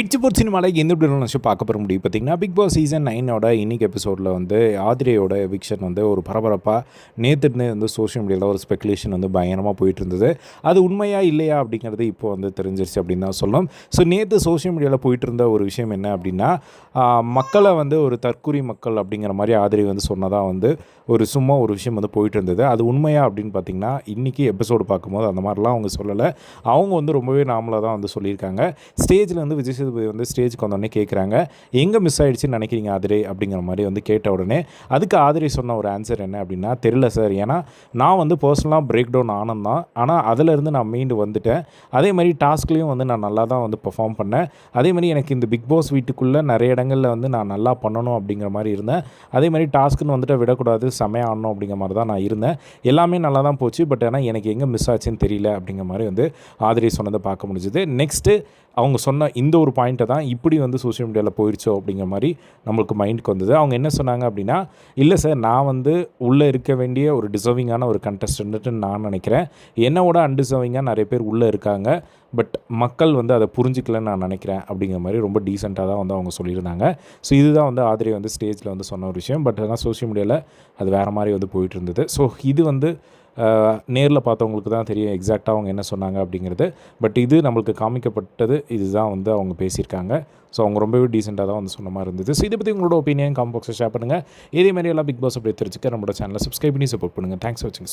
It's போர் சினிமாவில் எந்த இப்படி நினச்சி பார்க்க போகிற முடியும். பார்த்தீங்கன்னா பிக் பாஸ் சீசன் நைனோட இன்னைக்கு எபிசோடில் வந்து ஆதிரையோட எவிக்ஷன் வந்து ஒரு பரபரப்பாக நேற்றுன்னு வந்து சோஷியல் மீடியாவில் ஒரு ஸ்பெகுலேஷன் வந்து பயங்கரமாக போயிட்டு இருந்தது அது உண்மையா இல்லையா அப்படிங்கிறது இப்போ வந்து தெரிஞ்சிருச்சு அப்படின்னு தான் சொல்லணும். ஸோ நேற்று சோஷியல் மீடியாவில் போயிட்டு இருந்த ஒரு விஷயம் என்ன அப்படின்னா மக்களை வந்து ஒரு தற்குறி மக்கள் அப்படிங்கிற மாதிரி ஆதிரை வந்து சொன்னதாக வந்து ஒரு சும்மா ஒரு விஷயம் வந்து போயிட்டு இருந்தது அது உண்மையா அப்படின்னு பார்த்தீங்கன்னா இன்றைக்கி எபிசோடு பார்க்கும்போது அந்த மாதிரிலாம் அவங்க சொல்லலை. அவங்க வந்து ரொம்பவே நார்மலாக தான் வந்து சொல்லியிருக்காங்க. ஸ்டேஜில் வந்து விஜய் சேதுபதி வந்து ஸ்டேஜ்க்கு வந்தோடனே கேட்குறாங்க எங்கே மிஸ் ஆயிடுச்சுன்னு நினைக்கிறீங்க ஆதிரை? அப்படிங்கிற மாதிரி வந்து கேட்ட உடனே அதுக்கு ஆதிரை சொன்ன ஒரு ஆன்சர் என்ன அப்படின்னா தெரில சார் ஏன்னா நான் வந்து பர்சனலாக பிரேக் டவுன் ஆனந்தான் தான். ஆனால் அதிலேருந்து நான் மீண்டு வந்துட்டேன். அதே மாதிரி டாஸ்க்லேயும் வந்து நான் நல்லா தான் வந்து பெர்ஃபார்ம் பண்ணேன். அதே மாதிரி எனக்கு இந்த பிக் பாஸ் வீட்டுக்குள்ளே நிறைய இடங்களில் வந்து நான் நல்லா பண்ணணும் அப்படிங்கிற மாதிரி இருந்தேன். அதே மாதிரி டாஸ்க்குன்னு வந்துட்டு விடக்கூடாது. செமையாக ஆடணும் அப்படிங்கிற மாதிரி தான் நான் இருந்தேன். எல்லாமே நல்லா தான் போச்சு. பட் ஆனால் எனக்கு எங்கே மிஸ் ஆச்சுன்னு தெரியல அப்படிங்கிற மாதிரி வந்து ஆதிரி சொன்னதை பார்க்க முடிஞ்சுது. நெக்ஸ்ட்டு அவங்க சொன்ன இந்த ஒரு பாயிண்ட்டை தான் இப்படி வந்து சோஷியல் மீடியாவில் போயிடுச்சோ அப்படிங்கிற மாதிரி நம்மளுக்கு மைண்டுக்கு வந்தது. அவங்க என்ன சொன்னாங்க அப்படின்னா இல்லை சார் நான் வந்து உள்ளே இருக்க வேண்டிய ஒரு டிசர்விங்கான ஒரு contestant நான் நினைக்கிறேன். என்னோட அன்டிசர்விங்காக நிறைய பேர் உள்ளே இருக்காங்க. பட் மக்கள் வந்து அதை புரிஞ்சிக்கலன்னு நான் நினைக்கிறேன். அப்படிங்கிற மாதிரி ரொம்ப டீசெண்டாக தான் வந்து அவங்க சொல்லியிருந்தாங்க. ஸோ இதுதான் வந்து ஆதிரை வந்து ஸ்டேஜில் வந்து சொன்ன ஒரு விஷயம். பட் ஆனால் சோஷியல் மீடியாவில் அது வேறு மாதிரி வந்து போயிட்டு இருந்தது. ஸோ இது வந்து நேரில் பார்த்தவங்களுக்கு தான் தெரியும் எக்ஸாக்டாக அவங்க என்ன சொன்னாங்க அப்படிங்கிறது. பட் இது நம்மளுக்கு காமிக்கப்பட்டது இதுதான் வந்து அவங்க பேசியிருக்காங்க. ஸோ அவங்க ரொம்பவே டீசெண்டாக தான் வந்து சொன்ன மாதிரி இருந்தது. ஸோ இதை பற்றி உங்களோட ஒப்பீனியன் காம்பாக்ஸை ஷேர் பண்ணுங்கள் இதே மாதிரி எல்லாம் பிக் பாஸ் அப்படியே தெரிஞ்சுக்க நம்மளோட சேனலை சப்ஸ்கிரைப் பண்ணி சப்போர்ட் பண்ணுங்கள் தேங்க்ஸ் ஃபார் வாட்சிங்